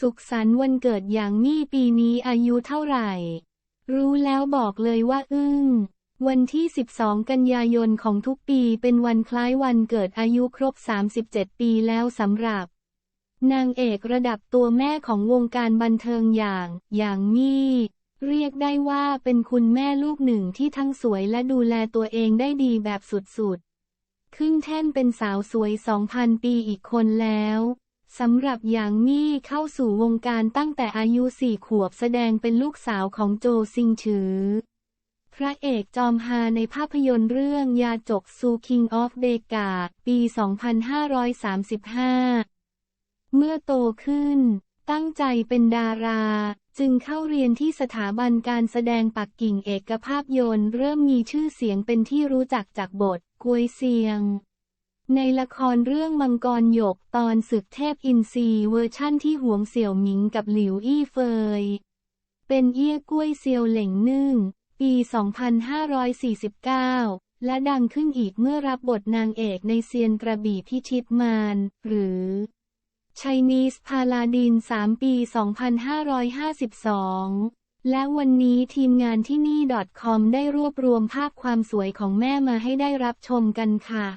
สุขสันต์วันเกิดอย่างมี่ปีนี้อายุเท่าไหร่ รู้แล้วบอกเลยว่าอึ้ง วันที่ 12 กันยายนของทุกปีเป็นวันคล้ายวันเกิดอายุครบ 37 ปีแล้วสำหรับ นางเอกระดับตัวแม่ของวงการบันเทิงอย่าง อย่างมี่เรียกได้ว่าเป็นคุณแม่ลูกหนึ่งที่ทั้งสวยและดูแลตัวเองได้ดีแบบสุดๆ ขึ้นแท่นเป็นสาวสวย 2,000 ปีอีกคนแล้ว สำหรับหยางมี่เข้าสู่วงการตั้งแต่อายุสี่ขวบแสดงเป็นลูกสาวของโจซิงฉือ พระเอกจอมฮาในภาพยนตร์เรื่องยาจกซู King of d e g a ปี 2535 เมื่อโตขึ้น ตั้งใจเป็นดาราจึงเข้าเรียนที่สถาบันการแสดงปักกิ่งเอกภาพยนตร์เริ่มมีชื่อเสียงเป็นที่รู้จักจากบทกวยเซียง ในละครเรื่องมังกรหยกตอนศึกเทพอินทรีเวอร์ชั่นที่หวงเสี่ยวหมิงกับหลิวอี้เฟย เป็นเอี้ยกล้วยเซียวเหล่งนึ่ง ปี 2549 และดังขึ้นอีกเมื่อรับบทนางเอกในเซียนกระบี่พิชิตมารหรือ Chinese Paladin 3 ปี 2552 และวันนี้ทีมงานที่นี่ .com ได้รวบรวมภาพความสวยของแม่มาให้ได้รับชมกันค่ะ